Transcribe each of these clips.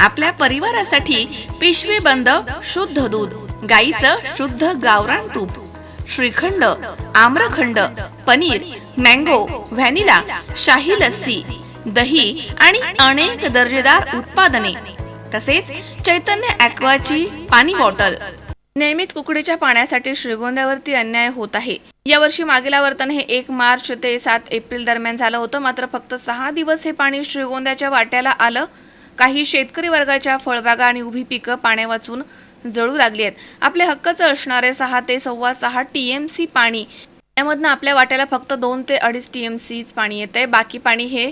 आपल्या परिवारासाठी पिशवी बंद शुद्ध दूध गाईचं शुद्ध गावरान तूप श्रीखंड आम्रखंड पनीर मँगो व्हॅनिला शाही लस्सी दही आणि अनेक दर्जेदार उत्पादने तसेच चैतन्य ॲक्वाची पाणी बॉटल. नेहमीच कुकडीच्या पाण्यासाठी श्रीगोंद्यावरती अन्याय होत आहे. यावर्षी मागील आवर्तन हे एक मार्च ते सात एप्रिल दरम्यान झालं होतं. मात्र फक्त सहा दिवस हे पाणी श्रीगोंद्याच्या वाट्याला आलं काही शेतकरी वर्गाच्या फळबागा आणि उभी पिकं पाण्या वाचून जळू लागली आहेत. आपल्या हक्काचं असणारे सहा ते सव्वा सहा टी एम सी पाणी. यामधनं आपल्या वाट्याला फक्त दोन ते अडीच टी एम सीच पाणी येते बाकी पाणी हे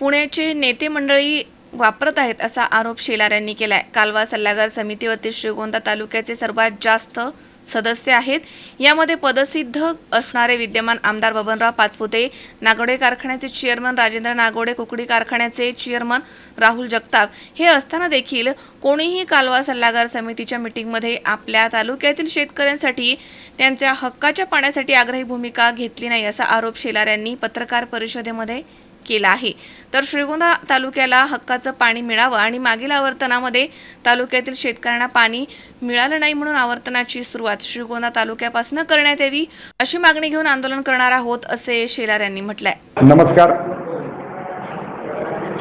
पुण्याचे नेते मंडळी वापरत आहेत असा आरोप शेलार यांनी आहे कालवा सल्लागार समितीवरती श्रीगोंदा तालुक्याचे सर्वात जास्त सदस्य आहेत. यामध्ये पदसिद्ध असणारे विद्यमान आमदार बबनराव पाचपुते नागोडे कारखान्याचे चेअरमन राजेंद्र नागोडे कुकडी कारखान्याचे चेअरमन राहुल जगताप. हे असताना देखील कोणीही कालवा सल्लागार समितीच्या मिटिंगमध्ये आपल्या तालुक्यातील शेतकऱ्यांसाठी त्यांच्या हक्काच्या पाण्यासाठी आग्रही भूमिका घेतली नाही असा आरोप शेलार यांनी पत्रकार परिषदेमध्ये केला आहे. तर श्रीगोंदा तालुक्याला हक्काचं पाणी मिळावं आणि मागील आवर्तनामध्ये तालुक्यातील शेतकऱ्यांना पाणी मिळालं नाही म्हणून आवर्तनाची सुरुवात श्रीगोंदा तालुक्यापासून करण्यात यावी अशी मागणी घेऊन आंदोलन करणार आहोत असे शेलार यांनी म्हटलंय. नमस्कार.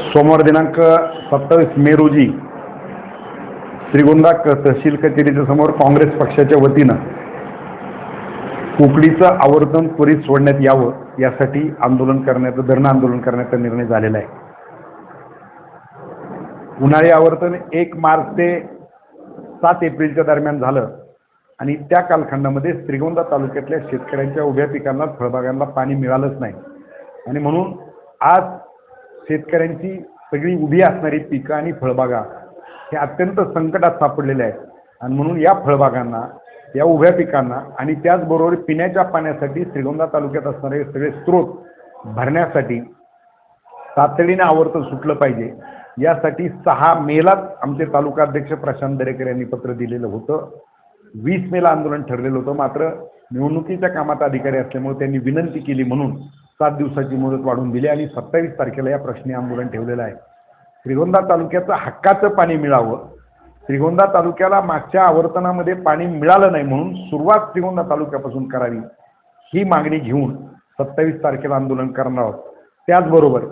सोमवार दिनांक सत्तावीस मे रोजी श्रीगोंदा तहसील कचेरीच्या समोर काँग्रेस पक्षाच्या वतीनं पोकळीचं आवर्तन त्वरित सोडण्यात यावं यासाठी आंदोलन करण्याचं धरणं आंदोलन करण्याचा निर्णय झालेला आहे. उन्हाळी आवर्तन एक मार्च ते सात एप्रिलच्या दरम्यान झालं आणि त्या कालखंडामध्ये श्रीगोंदा तालुक्यातल्या शेतकऱ्यांच्या उभ्या पिकांना फळबागांना पाणी मिळालंच नाही. आणि म्हणून आज शेतकऱ्यांची सगळी उभी असणारी पिकं आणि फळबागा हे अत्यंत संकटात सापडलेले आहेत. आणि म्हणून या फळबागांना या उभ्या पिकांना आणि त्याचबरोबर पिण्याच्या पाण्यासाठी श्रीगोंदा तालुक्यात असणारे सगळे स्रोत भरण्यासाठी तातडीने आवर्तन सुटलं पाहिजे. यासाठी सहा मेलाच आमचे तालुका अध्यक्ष प्रशांत दरेकर यांनी पत्र दिलेलं होतं. वीस मेला आंदोलन ठरलेलं होतं. मात्र निवडणुकीच्या कामात अधिकारी असल्यामुळे त्यांनी विनंती केली म्हणून सात दिवसाची मुदत वाढवून दिली आणि सत्तावीस तारखेला या प्रश्नी आंदोलन ठेवलेलं आहे. श्रीगोंदा तालुक्याचं हक्काचं पाणी मिळावं श्रीगोंदा तालुक्याला मागच्या आवर्तनामध्ये पाणी मिळालं नाही म्हणून सुरुवात श्रीगोंदा तालुक्यापासून करावी ही मागणी घेऊन सत्तावीस तारखेला आंदोलन करणार आहोत. त्याचबरोबर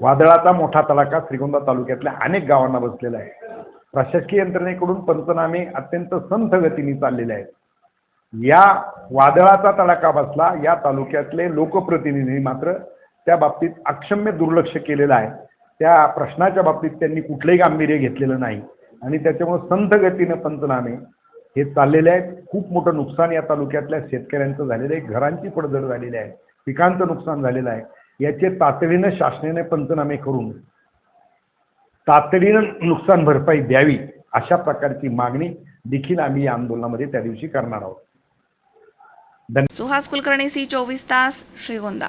वादळाचा मोठा तडाखा श्रीगोंदा तालुक्यातल्या अनेक गावांना बसलेला आहे. प्रशासकीय यंत्रणेकडून पंचनामे अत्यंत संथ गतीने चाललेले आहेत. या वादळाचा तडाखा बसला या तालुक्यातले लोकप्रतिनिधी मात्र त्या बाबतीत अक्षम्य दुर्लक्ष केलेलं आहे. त्या प्रश्नाच्या बाबतीत त्यांनी कुठलंही गांभीर्य घेतलेलं नाही. आणि त्याच्यामुळे संथ गतीनं पंचनामे हे चाललेले आहेत. खूप मोठं नुकसान या तालुक्यातल्या शेतकऱ्यांचं झालेलं आहे. घरांची पडझड झालेली आहे. पिकांचं नुकसान झालेलं आहे. याचे तातडीनं शासनाने पंचनामे करून तातडीनं नुकसान भरपाई द्यावी अशा प्रकारची मागणी देखील आम्ही या आंदोलनामध्ये त्या दिवशी करणार आहोत. सुहास कुलकर्णी सी चोवीस तास श्रीगोंदा.